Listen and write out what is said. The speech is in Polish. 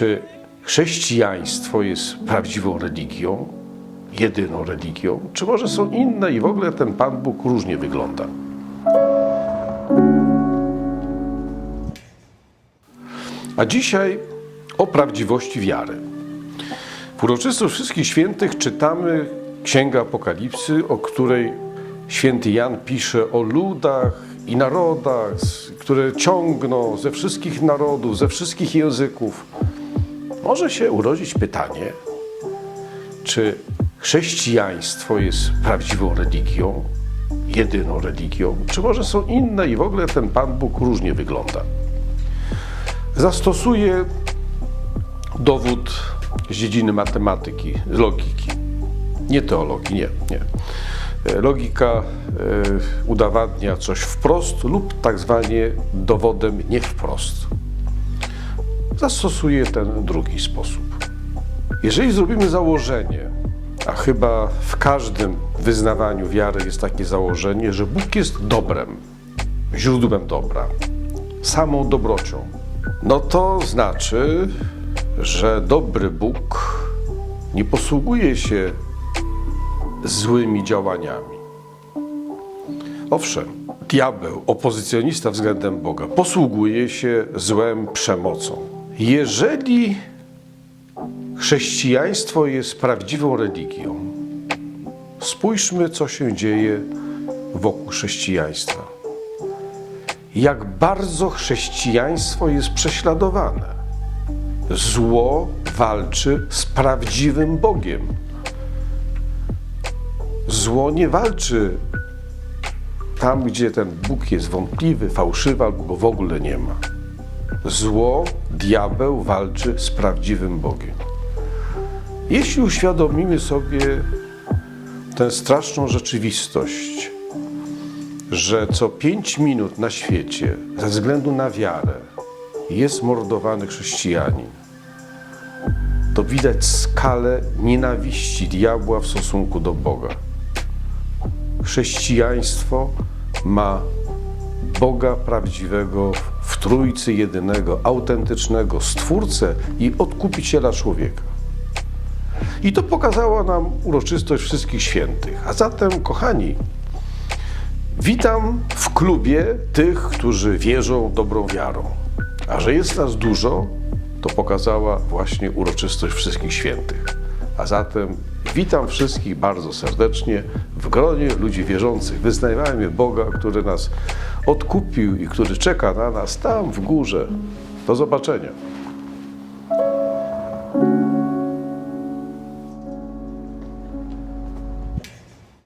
Czy chrześcijaństwo jest prawdziwą religią, jedyną religią, czy może są inne i w ogóle ten Pan Bóg różnie wygląda? A dzisiaj o prawdziwości wiary. W uroczystość Wszystkich Świętych czytamy Księgę Apokalipsy, o której święty Jan pisze o ludach i narodach, które ciągną ze wszystkich narodów, ze wszystkich języków. Może się urodzić pytanie, czy chrześcijaństwo jest prawdziwą religią, jedyną religią, czy może są inne i w ogóle ten Pan Bóg różnie wygląda. Zastosuję dowód z dziedziny matematyki, z logiki. Nie teologii, nie, nie. Logika e, udowadnia coś wprost lub tak zwanie dowodem nie wprost. Zastosuję ten drugi sposób. Jeżeli zrobimy założenie, a chyba w każdym wyznawaniu wiary jest takie założenie, że Bóg jest dobrem, źródłem dobra, samą dobrocią, no to znaczy, że dobry Bóg nie posługuje się złymi działaniami. Owszem, diabeł, opozycjonista względem Boga, posługuje się złem przemocą. Jeżeli chrześcijaństwo jest prawdziwą religią, spójrzmy, co się dzieje wokół chrześcijaństwa. Jak bardzo chrześcijaństwo jest prześladowane. Zło walczy z prawdziwym Bogiem. Zło nie walczy tam, gdzie ten Bóg jest wątpliwy, fałszywy albo go w ogóle nie ma. Zło, diabeł walczy z prawdziwym Bogiem. Jeśli uświadomimy sobie tę straszną rzeczywistość, że co pięć minut na świecie, ze względu na wiarę, jest mordowany chrześcijanin, to widać skalę nienawiści diabła w stosunku do Boga. Chrześcijaństwo ma Boga prawdziwego Trójcy jedynego, autentycznego, Stwórcę i Odkupiciela człowieka. I to pokazała nam uroczystość Wszystkich Świętych. A zatem, kochani, witam w klubie tych, którzy wierzą dobrą wiarą. A że jest nas dużo, to pokazała właśnie uroczystość Wszystkich Świętych. A zatem witam wszystkich bardzo serdecznie w gronie ludzi wierzących. Wyznajmy Boga, który nas odkupił i który czeka na nas tam w górze. Do zobaczenia.